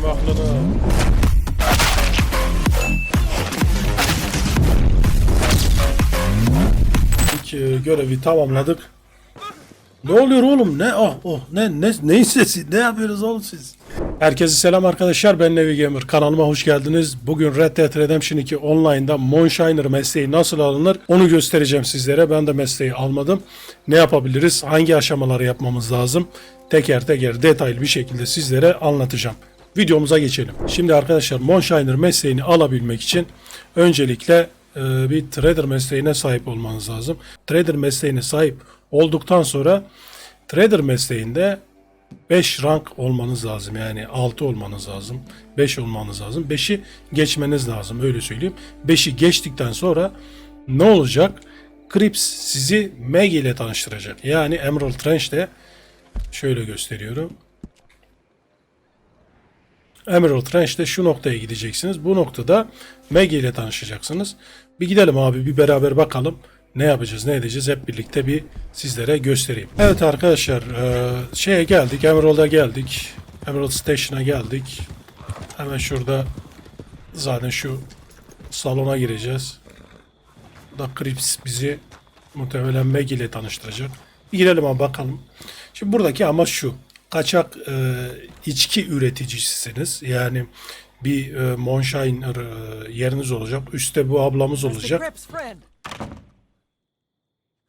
Sikerim aklını. İlk e, görevi tamamladık. Ne oluyor oğlum? Ne oh oh ne ne neyin sesi? Ne yapıyorsunuz oğlum siz? Herkese selam arkadaşlar. Ben Nevi Gamer. Kanalıma hoş geldiniz. Bugün Red Dead Redemption 2 Online'da Monshiner mesleği nasıl alınır onu göstereceğim sizlere. Ben de mesleği almadım. Ne yapabiliriz? Hangi aşamaları yapmamız lazım? Teker teker detaylı bir şekilde sizlere anlatacağım. Videomuza geçelim. Şimdi arkadaşlar Monshiner mesleğini alabilmek için öncelikle e, bir trader mesleğine sahip olmanız lazım. Trader mesleğine sahip olduktan sonra trader mesleğinde 5 rank olmanız lazım. Yani 6 olmanız lazım. 5 olmanız lazım. 5'i geçmeniz lazım öyle söyleyeyim. 5'i geçtikten sonra ne olacak? Crips sizi Meg ile tanıştıracak. Yani Emerald Trench'te şöyle gösteriyorum. Emerald Trench'te şu noktaya gideceksiniz. Bu noktada Maggie ile tanışacaksınız. Bir gidelim abi bir beraber bakalım. Ne yapacağız ne edeceğiz hep birlikte bir sizlere göstereyim. Evet arkadaşlar e, şeye geldik Emerald'a geldik. Emerald Station'a geldik. Hemen şurada zaten şu salona gireceğiz. Da Crips bizi muhtemelen Maggie ile tanıştıracak. Bir girelim abi bakalım. Şimdi buradaki amaç şu. Kaçak e, içki üreticisiniz. Yani bir e, Monshiner e, yeriniz olacak. Üstte bu ablamız olacak.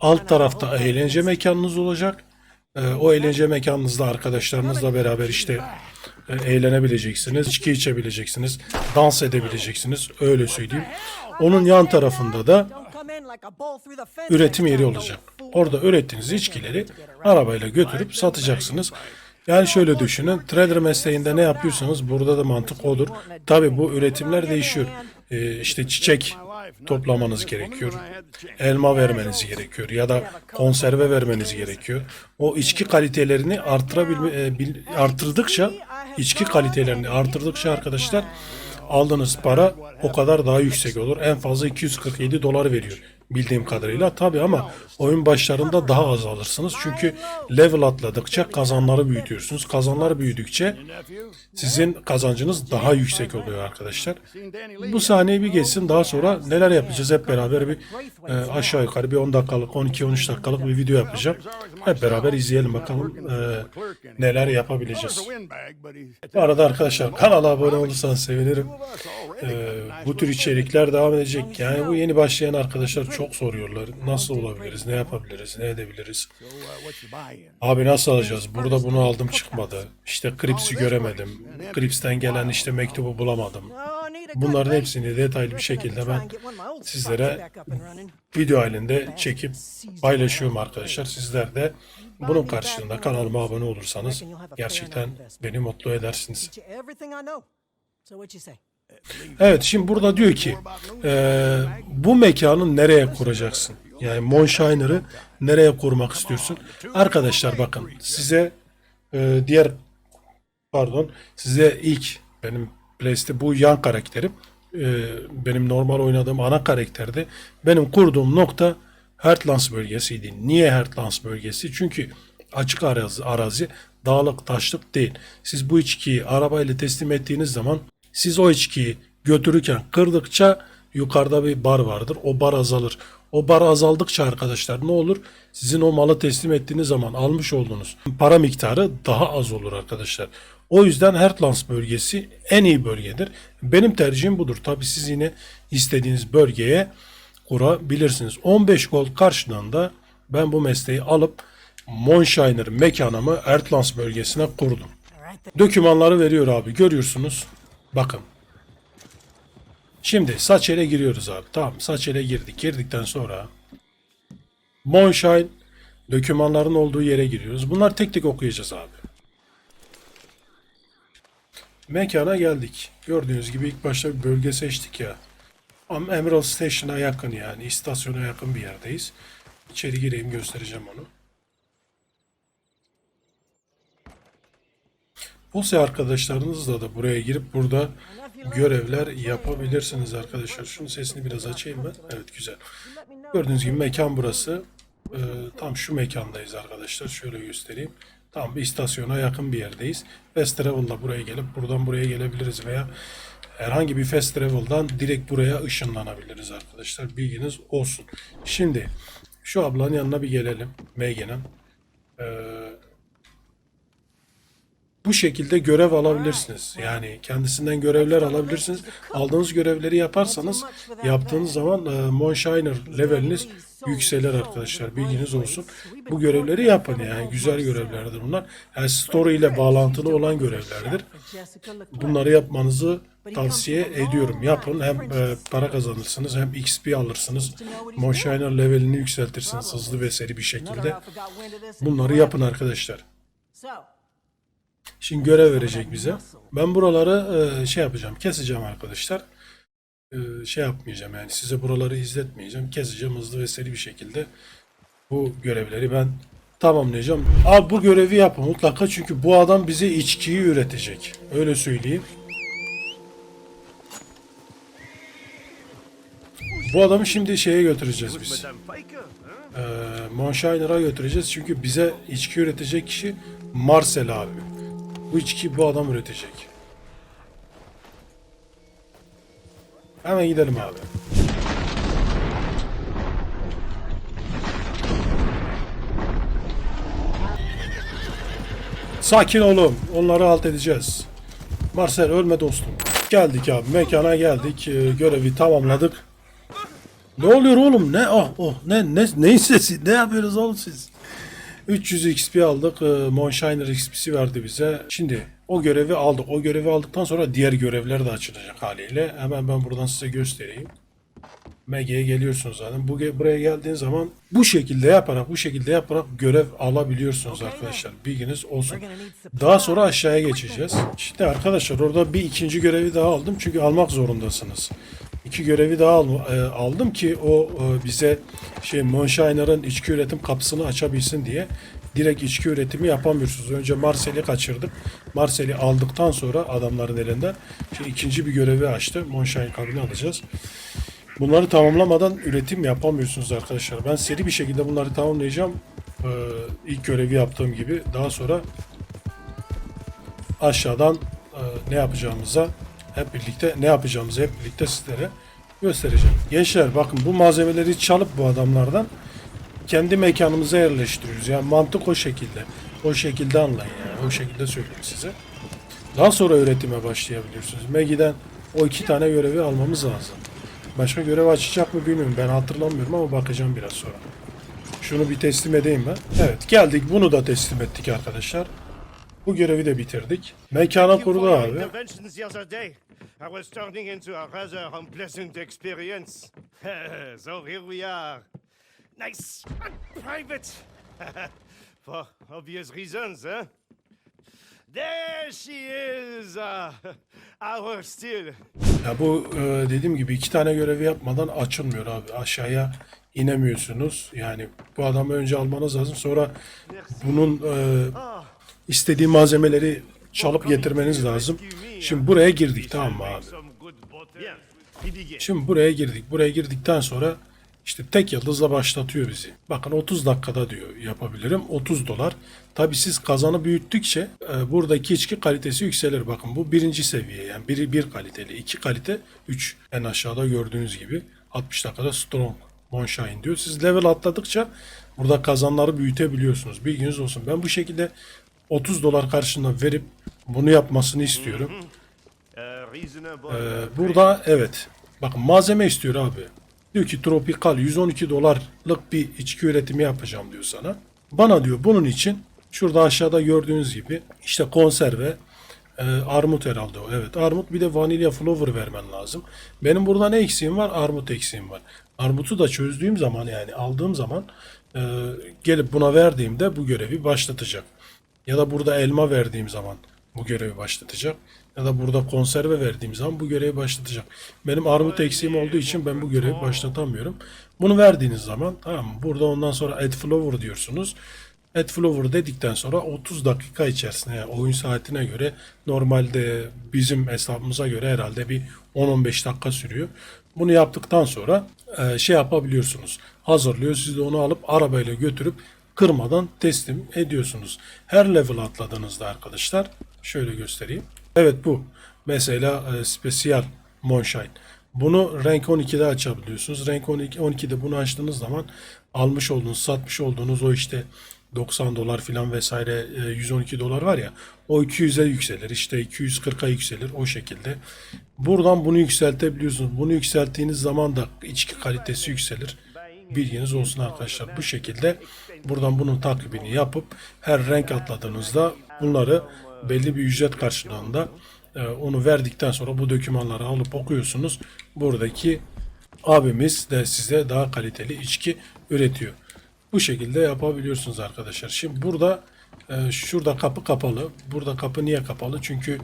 Alt tarafta eğlence mekanınız olacak. E, o eğlence mekanınızda arkadaşlarınızla beraber işte e, eğlenebileceksiniz, içki içebileceksiniz, dans edebileceksiniz. Öyle söyleyeyim. Onun yan tarafında da üretim yeri olacak. Orada ürettiğiniz içkileri arabayla götürüp satacaksınız. Yani şöyle düşünün, trader mesleğinde ne yapıyorsanız burada da mantık odur. Tabi bu üretimler değişiyor. Ee, işte çiçek toplamanız gerekiyor. Elma vermeniz gerekiyor ya da konserve vermeniz gerekiyor. O içki kalitelerini artırabilme, e, bil- artırdıkça içki kalitelerini artırdıkça arkadaşlar aldığınız para o kadar daha yüksek olur. En fazla 247 dolar veriyor bildiğim kadarıyla. Tabi ama oyun başlarında daha az alırsınız. Çünkü level atladıkça kazanları büyütüyorsunuz. Kazanlar büyüdükçe sizin kazancınız daha yüksek oluyor arkadaşlar. Bu sahneyi bir geçsin daha sonra neler yapacağız hep beraber bir e, aşağı yukarı bir 10 dakikalık 12-13 dakikalık bir video yapacağım. Hep beraber izleyelim bakalım e, neler yapabileceğiz. Bu arada arkadaşlar kanala abone olursanız sevinirim. Ee, bu tür içerikler devam edecek. Yani bu yeni başlayan arkadaşlar çok soruyorlar. Nasıl olabiliriz? Ne yapabiliriz? Ne edebiliriz? Abi nasıl alacağız? Burada bunu aldım çıkmadı. İşte Crips'i göremedim. Crips'ten gelen işte mektubu bulamadım. Oh, Bunların hepsini detaylı bir şekilde ben sizlere video halinde çekip paylaşıyorum arkadaşlar. Sizler de bunun karşılığında kanalıma abone olursanız gerçekten beni mutlu edersiniz. So what you say? Evet şimdi burada diyor ki eee, bu mekanı nereye kuracaksın? Yani Monshiner'ı nereye kurmak istiyorsun? Arkadaşlar bakın size eee, diğer pardon size ilk benim Place'te bu yan karakterim eee, benim normal oynadığım ana karakterde benim kurduğum nokta Heartlands bölgesiydi. Niye Heartlands bölgesi? Çünkü açık arazi, arazi dağlık taşlık değil. Siz bu içkiyi arabayla teslim ettiğiniz zaman siz o içkiyi götürürken kırdıkça yukarıda bir bar vardır. O bar azalır. O bar azaldıkça arkadaşlar ne olur? Sizin o malı teslim ettiğiniz zaman almış olduğunuz para miktarı daha az olur arkadaşlar. O yüzden Heartlands bölgesi en iyi bölgedir. Benim tercihim budur. Tabi siz yine istediğiniz bölgeye kurabilirsiniz. 15 gol karşılığında ben bu mesleği alıp Monshiner mekanımı Heartlands bölgesine kurdum. Dokümanları veriyor abi. Görüyorsunuz. Bakın. Şimdi Saçel'e giriyoruz abi. Tamam Saçel'e girdik. Girdikten sonra Monshine dokümanların olduğu yere giriyoruz. Bunlar tek tek okuyacağız abi. Mekana geldik. Gördüğünüz gibi ilk başta bir bölge seçtik ya. Ama Emerald Station'a yakın yani. istasyona yakın bir yerdeyiz. İçeri gireyim göstereceğim onu. Pulse arkadaşlarınızla da buraya girip burada görevler yapabilirsiniz arkadaşlar. Şunun sesini biraz açayım ben. Evet güzel. Gördüğünüz gibi mekan burası. Ee, tam şu mekandayız arkadaşlar. Şöyle göstereyim. Tam bir istasyona yakın bir yerdeyiz. Fast Travel'la buraya gelip buradan buraya gelebiliriz veya herhangi bir Fast Travel'dan direkt buraya ışınlanabiliriz arkadaşlar. Bilginiz olsun. Şimdi şu ablanın yanına bir gelelim. Megan'ın. Ee, bu şekilde görev alabilirsiniz. Yani kendisinden görevler alabilirsiniz. Aldığınız görevleri yaparsanız yaptığınız zaman e, Monshiner leveliniz yükselir arkadaşlar. Bilginiz olsun. Bu görevleri yapın yani. Güzel görevlerdir bunlar. Yani story ile bağlantılı olan görevlerdir. Bunları yapmanızı tavsiye ediyorum. Yapın hem e, para kazanırsınız hem XP alırsınız. Monshiner levelini yükseltirsiniz hızlı ve seri bir şekilde. Bunları yapın arkadaşlar. Şimdi görev verecek bize. Ben buraları e, şey yapacağım, keseceğim arkadaşlar. E, şey yapmayacağım yani size buraları izletmeyeceğim. Keseceğim hızlı ve seri bir şekilde. Bu görevleri ben tamamlayacağım. Abi bu görevi yapın mutlaka çünkü bu adam bize içkiyi üretecek. Öyle söyleyeyim. Bu adamı şimdi şeye götüreceğiz biz. Ee, Monshiner'a götüreceğiz çünkü bize içki üretecek kişi Marcel abi. Bu içki bu adam üretecek. Hemen gidelim abi. Sakin olun. Onları alt edeceğiz. Marcel ölme dostum. Geldik abi. Mekana geldik. Ee, görevi tamamladık. Ne oluyor oğlum? Ne? Oh, oh. Ne, ne, neyin sesi? Ne yapıyorsunuz oğlum siz? 300 XP aldık. Ee, Monshiner XP'si verdi bize. Şimdi o görevi aldık. O görevi aldıktan sonra diğer görevler de açılacak haliyle. Hemen ben buradan size göstereyim. MG'ye geliyorsunuz zaten. Bu buraya geldiğin zaman bu şekilde yaparak, bu şekilde yaparak görev alabiliyorsunuz arkadaşlar. Bilginiz olsun. Daha sonra aşağıya geçeceğiz. Şimdi arkadaşlar orada bir ikinci görevi daha aldım çünkü almak zorundasınız. İki görevi daha al- e, aldım ki o e, bize şey Monshiner'ın içki üretim kapısını açabilsin diye. Direkt içki üretimi yapamıyorsunuz. Önce Marsel'i kaçırdık. Marsel'i aldıktan sonra adamların elinden şey, ikinci bir görevi açtı. Monshine kabini alacağız. Bunları tamamlamadan üretim yapamıyorsunuz arkadaşlar. Ben seri bir şekilde bunları tamamlayacağım. Ee, ilk görevi yaptığım gibi. Daha sonra aşağıdan e, ne yapacağımıza hep birlikte ne yapacağımızı hep birlikte sizlere göstereceğim. Gençler bakın bu malzemeleri çalıp bu adamlardan kendi mekanımıza yerleştiriyoruz. Yani mantık o şekilde. O şekilde anlayın yani. O şekilde söyleyeyim size. Daha sonra üretime başlayabiliyorsunuz. Megi'den o iki tane görevi almamız lazım. Başka görev açacak mı bilmiyorum. Ben hatırlamıyorum ama bakacağım biraz sonra. Şunu bir teslim edeyim ben. Evet geldik. Bunu da teslim ettik arkadaşlar. Bu görevi de bitirdik. Mekana kurdu abi. I was turning into a rather unpleasant experience. so here we are. Nice and private. for obvious reasons, huh? There she is. Uh, our still. Ya bu e, dediğim gibi iki tane görevi yapmadan açılmıyor abi. Aşağıya inemiyorsunuz. Yani bu adamı önce almanız lazım. Sonra bunun e, Ah, istediği malzemeleri çalıp getirmeniz lazım. Şimdi buraya girdik tamam mı abi? Şimdi buraya girdik. Buraya girdikten sonra işte tek yıldızla başlatıyor bizi. Bakın 30 dakikada diyor yapabilirim. 30 dolar. Tabi siz kazanı büyüttükçe e, buradaki içki kalitesi yükselir. Bakın bu birinci seviye yani biri bir kaliteli. iki kalite 3 en aşağıda gördüğünüz gibi 60 dakikada strong moonshine diyor. Siz level atladıkça burada kazanları büyütebiliyorsunuz. Bilginiz olsun. Ben bu şekilde 30 dolar karşılığında verip bunu yapmasını istiyorum. Ee, burada evet. Bakın malzeme istiyor abi. Diyor ki tropikal 112 dolarlık bir içki üretimi yapacağım diyor sana. Bana diyor bunun için şurada aşağıda gördüğünüz gibi işte konserve e, armut herhalde o. Evet armut bir de vanilya flower vermen lazım. Benim burada ne eksiğim var? Armut eksiğim var. Armutu da çözdüğüm zaman yani aldığım zaman e, gelip buna verdiğimde bu görevi başlatacak. Ya da burada elma verdiğim zaman bu görevi başlatacak. Ya da burada konserve verdiğim zaman bu görevi başlatacak. Benim armut eksiğim olduğu için ben bu görevi başlatamıyorum. Bunu verdiğiniz zaman tamam? Burada ondan sonra add flower diyorsunuz. Add flower dedikten sonra 30 dakika içerisinde yani oyun saatine göre normalde bizim hesabımıza göre herhalde bir 10-15 dakika sürüyor. Bunu yaptıktan sonra e, şey yapabiliyorsunuz. Hazırlıyor. Siz de onu alıp arabayla götürüp kırmadan teslim ediyorsunuz. Her level atladığınızda arkadaşlar şöyle göstereyim. Evet bu. Mesela e, spesiyal Moonshine. Bunu renk 12'de açabiliyorsunuz. Renk 12, 12'de bunu açtığınız zaman almış olduğunuz, satmış olduğunuz o işte 90 dolar filan vesaire e, 112 dolar var ya o 200'e yükselir. işte 240'a yükselir o şekilde. Buradan bunu yükseltebiliyorsunuz. Bunu yükselttiğiniz zaman da içki kalitesi yükselir. Bilginiz olsun arkadaşlar. Bu şekilde buradan bunun takibini yapıp her renk atladığınızda bunları belli bir ücret karşılığında e, onu verdikten sonra bu dokümanları alıp okuyorsunuz. Buradaki abimiz de size daha kaliteli içki üretiyor. Bu şekilde yapabiliyorsunuz arkadaşlar. Şimdi burada e, şurada kapı kapalı. Burada kapı niye kapalı? Çünkü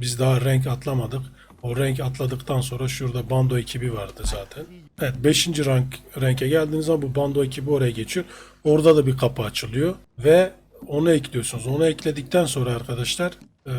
biz daha renk atlamadık. O renk atladıktan sonra şurada bando ekibi vardı zaten. Evet 5. rank renke geldiğiniz zaman bu bando ekibi oraya geçiyor. Orada da bir kapı açılıyor ve onu ekliyorsunuz. Onu ekledikten sonra arkadaşlar e,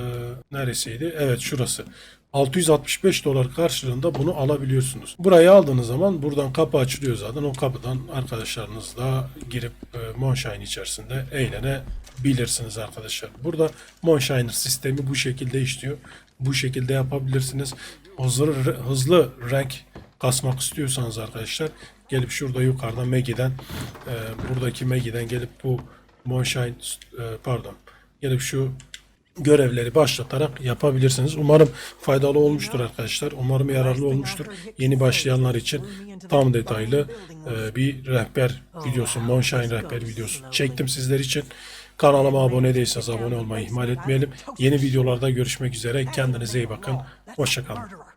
neresiydi? Evet şurası. 665 dolar karşılığında bunu alabiliyorsunuz. Burayı aldığınız zaman buradan kapı açılıyor zaten. O kapıdan arkadaşlarınızla girip e, Moonshine içerisinde eğlenebilirsiniz arkadaşlar. Burada Moonshiner sistemi bu şekilde işliyor. Bu şekilde yapabilirsiniz. Hızlı, hızlı renk kasmak istiyorsanız arkadaşlar gelip şurada yukarıda Maggie'den e, buradaki Maggie'den gelip bu Moonshine e, pardon gelip şu görevleri başlatarak yapabilirsiniz. Umarım faydalı olmuştur arkadaşlar. Umarım yararlı olmuştur. Yeni başlayanlar için tam detaylı e, bir rehber videosu, Moonshine rehber videosu çektim sizler için. Kanalıma abone değilseniz abone olmayı ihmal etmeyelim. Yeni videolarda görüşmek üzere. Kendinize iyi bakın. Hoşçakalın.